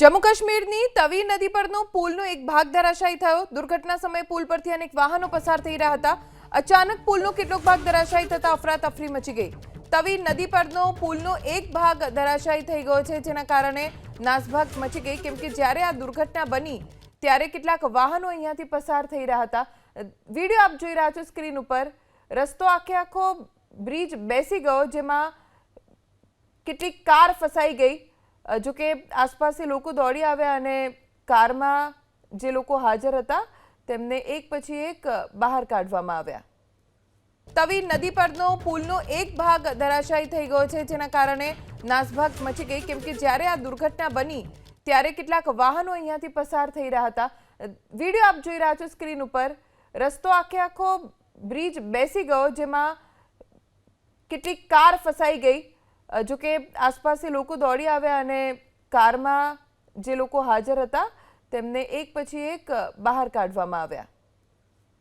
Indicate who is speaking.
Speaker 1: જમ્મુ કાશ્મીરની તવી નદી પરનો પુલનો એક ભાગ ધરાશાયી થયો. દુર્ઘટના સમયે પુલ પરથી અનેક વાહનો પસાર થઈ રહ્યા હતા. અચાનક પુલનો કેટલોક ભાગ ધરાશાયી થતા અફરાતફરી મચી ગઈ. તવી નદી પરનો પુલનો એક ભાગ ધરાશાયી થઈ ગયો છે, જેના કારણે નાસભાગ મચી ગઈ. કેમ કે જ્યારે આ દુર્ઘટના બની, ત્યારે કેટલાક વાહનો અહીંયાથી પસાર થઈ રહ્યા હતા. વીડિયો આપ જોઈ રહ્યા છો સ્ક્રીન ઉપર. રસ્તો આખે આખો બ્રિજ બેસી ગયો, જેમાં કેટલીક કાર ફસાઈ ગઈ. જો કે આસપાસથી લોકો દોડી આવ્યા અને કારમાં જે લોકો હાજર હતા, તેમને એક પછી એક બહાર કાઢવામાં આવ્યા. તવી નદી પરનો પુલનો એક ભાગ ધરાશાયી થઈ ગયો છે, જેના કારણે નાસભાગ મચી ગઈ. કેમ કે જ્યારે આ દુર્ઘટના બની, ત્યારે કેટલાક વાહનો અહીંયાથી પસાર થઈ રહ્યા હતા. વીડિયો આપ જોઈ રહ્યા છો સ્ક્રીન ઉપર. રસ્તો આખે આખો બ્રિજ બેસી ગયો, જેમાં કેટલીક કાર ફસાઈ ગઈ. જો કે આસપાસથી લોકો દોડી આવ્યા અને કારમાં જે લોકો હાજર હતા, તેમને એક પછી એક બહાર કાઢવામાં આવ્યા.